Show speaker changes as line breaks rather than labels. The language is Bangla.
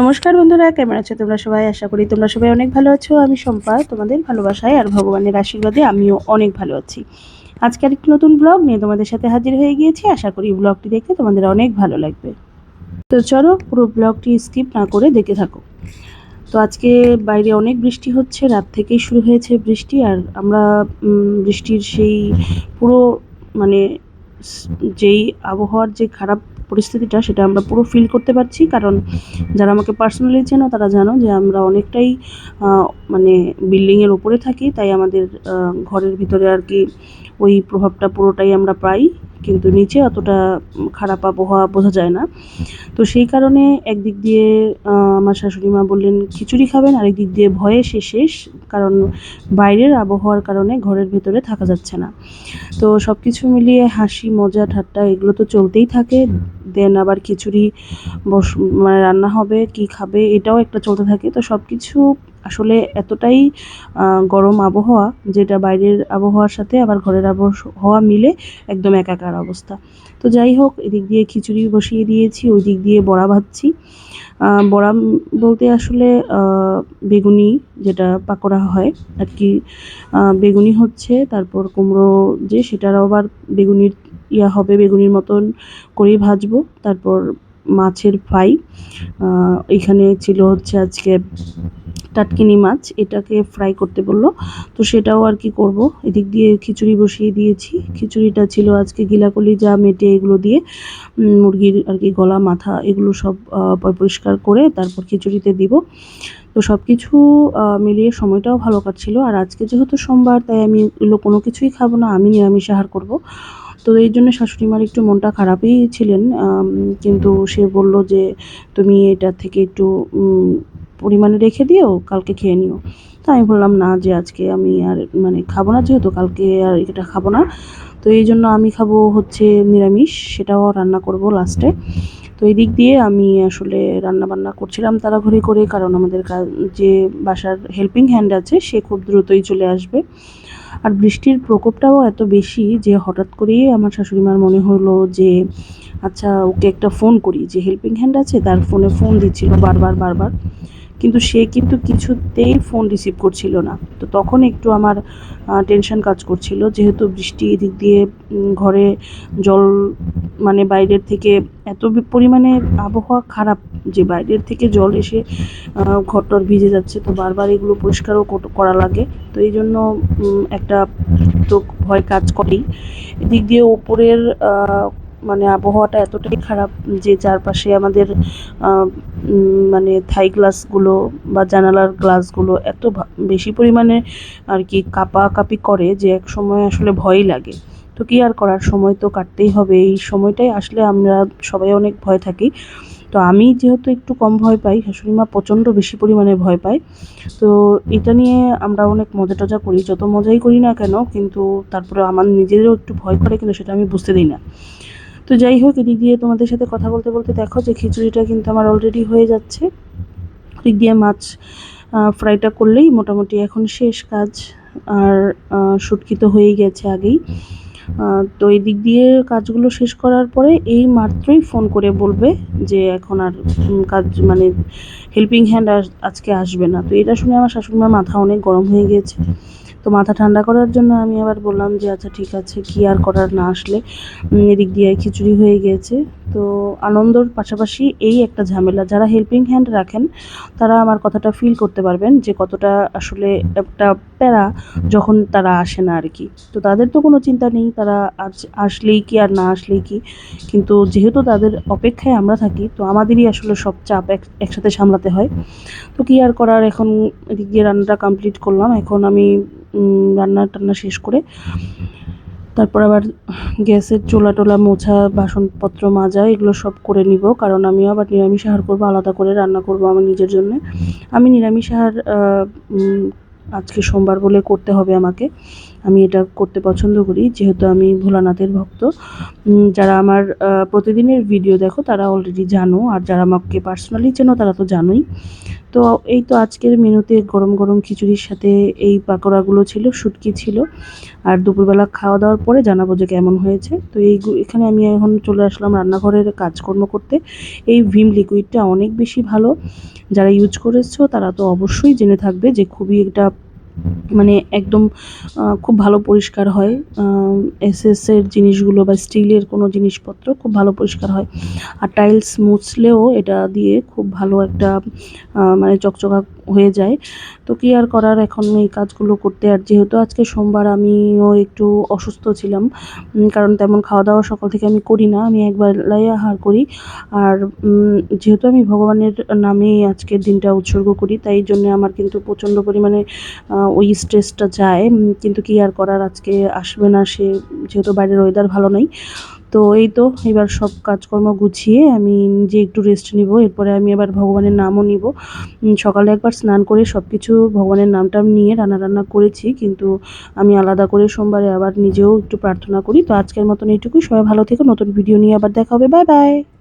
নমস্কার বন্ধুরা, কেমন আছো তোমরা সবাই? আশা করি তোমরা সবাই অনেক ভালো আছো। আমি সম্পা তোমাদের ভালোবাসায় আর ভগবানের আশীর্বাদে আমিও অনেক ভালো আছি। আজকে আরেকটি নতুন ব্লগ নিয়ে তোমাদের সাথে হাজির হয়ে গিয়েছি। আশা করি ব্লগটি দেখতে তোমাদের অনেক ভালো লাগবে। তো চলো, পুরো ব্লগটি স্কিপ না করে দেখে থাকো। তো আজকে বাইরে অনেক বৃষ্টি হচ্ছে, রাত থেকেই শুরু হয়েছে বৃষ্টি, আর আমরা বৃষ্টির সেই পুরো মানে যেই আবহাওয়ার যে খারাপ পরিস্থিতিটা, সেটা আমরা পুরো ফিল করতে পারছি। কারণ যারা আমাকে পার্সোনালি চেনো, তারা জানো যে আমরা অনেকটাই মানে বিল্ডিংয়ের ওপরে থাকি, তাই আমাদের ঘরের ভিতরে আর কি ওই প্রভাবটা পুরোটাই আমরা পাই, কিন্তু নিচে অতটা খারাপ আবহাওয়া বোঝা যায় না। তো সেই কারণে একদিক দিয়ে আমার শাশুড়ি মা বললেন, খিচুড়ি খাবেন, আরেক দিক দিয়ে ভয়ে সে শেষ, কারণ বাইরের আবহাওয়ার কারণে ঘরের ভেতরে থাকা যাচ্ছে না। তো সব কিছু মিলিয়ে হাসি, মজা, ঠাট্টা, এগুলো তো চলতেই থাকে। দেন আবার খিচুড়ি বস মানে রান্না হবে, কি খাবে, এটাও একটা চলতে থাকে। তো সব কিছু আসলে এতটাই গরম আবহাওয়া যেটা বাইরের আবহাওয়ার সাথে আবার ঘরের আবহাওয়া মিলে একদম একাকার অবস্থা। তো যাই হোক, এদিক দিয়ে খিচুড়ি বসিয়ে দিয়েছি ওই দিক দিয়ে বড়া ভাজছি। বড়া বলতে আসলে বেগুনি যেটা পাকোড়া হয় আর কি। বেগুনি হচ্ছে, তারপর কুমড়ো যে সেটার আবার বেগুনির ইয়া হবে, বেগুনির মতন করেই ভাজবো। তারপর মাছের ফ্রাই এখানে ছিল হচ্ছে আজকে টাটকিনি মাছ, এটাকে ফ্রাই করতে বলল। তো সেটাও আর কি করব। এদিক দিয়ে খিচুড়ি বসিয়ে দিয়েছি। খিচুড়িটা ছিল আজকে গিলাকলি, যা মেটে এগুলো দিয়ে মুরগির আর কি গলা, মাথা, এগুলো সব পরিষ্কার করে তারপর খিচুড়িতে দিব। তো সব কিছু মিলিয়ে সময়টাও ভালো কাটছিল। আর আজকে যেহেতু সোমবার, তাই আমি এগুলো কোনো কিছুই খাব না, আমি নিরামিষ আহার করব। তো এই জন্য শাশুড়ি মার একটু মনটা খারাপই ছিলেন কিন্তু সে বলল যে তুমি এটা থেকে একটু পরিমাণে রেখে দিও, কালকে খেয়ে নিও। তো আমি বললাম, না, যে আজকে আমি আর মানে খাব না, যেহেতু কালকে আর এটা খাব না। তো এই জন্য আমি খাব হচ্ছে নিরামিষ, সেটাও রান্না করব লাস্টে তো এই দিক দিয়ে আমি আসলে রান্না বান্না করছিলাম তাড়াঘড়ি করে, কারণ আমাদের যে বাসার হেল্পিং হ্যান্ড আছে, সে খুব দ্রুতই চলে আসবে। আর বৃষ্টির প্রকোপটাও এত বেশি যে হঠাৎ করেই আমার শাশুড়ি মার মনে হলো যে আচ্ছা ওকে একটা ফোন করি, যে হেল্পিং হ্যান্ড আছে, তার ফোনে ফোন দিচ্ছিল বারবার বারবার। কিন্তু সে কিন্তু কিছুতেই ফোন রিসিভ করছিল না। তো তখন একটু আমার টেনশন কাজ করছিল। যেহেতু বৃষ্টি এদিক দিয়ে ঘরে জল মানে বাইরের থেকে এত পরিমাণে আবহাওয়া খারাপ যে বাইরের থেকে জল এসে ঘরটর ভিজে যাচ্ছে। তো বারবার এগুলো পরিষ্কারও করা লাগে। তো এই জন্য একটা তো ভয় কাজ করেই। এদিক দিয়ে ওপরের মানে আবহাওয়াটা এতটাই খারাপ যে চারপাশে আমাদের মানে থাই গ্লাসগুলো বা জানালার গ্লাসগুলো এত বেশি পরিমাণে আর কি কাঁপাকাঁপি করে যে এক সময় আসলে ভয়ই লাগে। তো কি আর করার? সময় তো কাটতেই হবে। এই সময়টাই আসলে আমরা সবাই অনেক ভয় থাকি। তো আমি যেহেতু একটু কম ভয় পাই, শাশুড়ি মা প্রচণ্ড বেশি পরিমাণে ভয় পায়। তো এটা নিয়ে আমরা অনেক মজা টজা করি। যত মজাই করি না কেন, কিন্তু তারপরে আমার নিজেরও একটু ভয় করে, কিন্তু সেটা আমি বুঝতে দিই না। তো যাই হোক, এদিক দিয়ে তোমাদের সাথে কথা বলতে বলতে দেখো যে খিচুড়িটা কিন্তু আমার অলরেডি হয়ে যাচ্ছে। এদিক দিয়ে মাছ ফ্রাইটা করলেই মোটামুটি এখন শেষ কাজ। আর শুটকি তো হয়েই গেছে আগেই। তো এই দিক দিয়ে কাজগুলো শেষ করার পরে এই মাত্রই ফোন করে বলবে যে এখন আর কাজ মানে হেল্পিং হ্যান্ড আজকে আসবে না। তো এটা শুনে আমার শাশুড়িমার মাথা অনেক গরম হয়ে গিয়েছে। তো মাথা ঠান্ডা করার জন্য আমি আবার বললাম যে আচ্ছা ঠিক আছে, কি আর করার না আসলে? এদিক দিয়ে খিচুড়ি হয়ে গিয়েছে তো আনন্দর পাশাপাশি এই একটা ঝামেলা, যারা হেল্পিং হ্যান্ড রাখেন, তারা আমার কথাটা ফিল করতে পারবেন যে, কতটা আসলে একটা প্যারা যখন তারা আসে না আর কি। তো তাদের তো কোনো চিন্তা নেই, তারা আজ আসলেই কি আর না আসলেই কি। কিন্তু যেহেতু তাদের অপেক্ষায় আমরা থাকি, তো আমাদেরই আসলে সব চাপ এক, একসাথে সামলাতে হয়। তো কি আর করার? এখন এদিক দিয়ে রান্নাটা কমপ্লিট করলাম। এখন আমি রান্না টান্না শেষ করে। তারপর আবার গ্যাসের চোলা টোলা মোছা, বাসনপত্র মাজা, এগুলো সব করে নিব। কারণ আমি আবার নিরামিষ আহার করব, আলাদা করে রান্না করব আমার নিজের জন্য। আমি নিরামিষ আহার আজকে সোমবার বলে করতে হবে আমাকে। আমি এটা করতে পছন্দ করি, যেহেতু আমি ভোলানাথের ভক্ত। যারা আমার প্রতিদিনের ভিডিও দেখো, তারা অলরেডি জানো, আর যারা আমাকে পার্সোনালি চেনো, তারা তো জানোই। তো এই তো আজকের মেনুতে গরম গরম খিচুড়ির সাথে এই পাকোড়াগুলো ছিল, শুটকি ছিল। আর দুপুরবেলা খাওয়া দাওয়ার পরে জানাব যে কেমন হয়েছে। তো এই এখানে আমি এখন চলে আসলাম রান্নাঘরের কাজকর্ম করতে। এই ভিম লিকুইডটা অনেক বেশি ভালো। যারা ইউজ করেছ, তারা তো অবশ্যই জেনে থাকবে যে খুবই এটা মানে একদম খুব ভালো পরিষ্কার হয়। এসএস এর জিনিসগুলো বা স্টিলের কোনো জিনিসপত্র খুব ভালো পরিষ্কার হয়। আর টাইলস মুছলেও এটা দিয়ে খুব ভালো একটা মানে চকচকা হয়ে যায়। তো কি আর করার, এখন এই কাজগুলো করতে। আর যেহেতু আজকে সোমবার, আমিও একটু অসুস্থ ছিলাম কারণ তেমন খাওয়া দাওয়া সকাল থেকে আমি করি না। আমি একবেলাই আহার করি। আর যেহেতু আমি ভগবানের নামেই আজকের দিনটা উৎসর্গ করি, তাই জন্য আমার কিন্তু প্রচণ্ড পরিমাণে ওই স্ট্রেসটা যায় কিন্তু কি আর করার আজকে আসবে না সে, যেহেতু বাইরের ওয়েদার ভালো নয় তো এই তো, এবার সব কাজকর্ম গুছিয়ে আমি নিজে একটু রেস্ট নিব, এরপরে আমি এবার ভগবানের নামও নিব। সকালে একবার স্নান করে সব কিছু ভগবানের নামটা নিয়ে রান্না রান্না করেছি, কিন্তু আমি আলাদা করে সোমবারে আবার নিজেও একটু প্রার্থনা করি। তো আজকের মতন এইটুকুই, সবাই ভালো থেকো, নতুন ভিডিও নিয়ে আবার দেখা হবে বাই বাই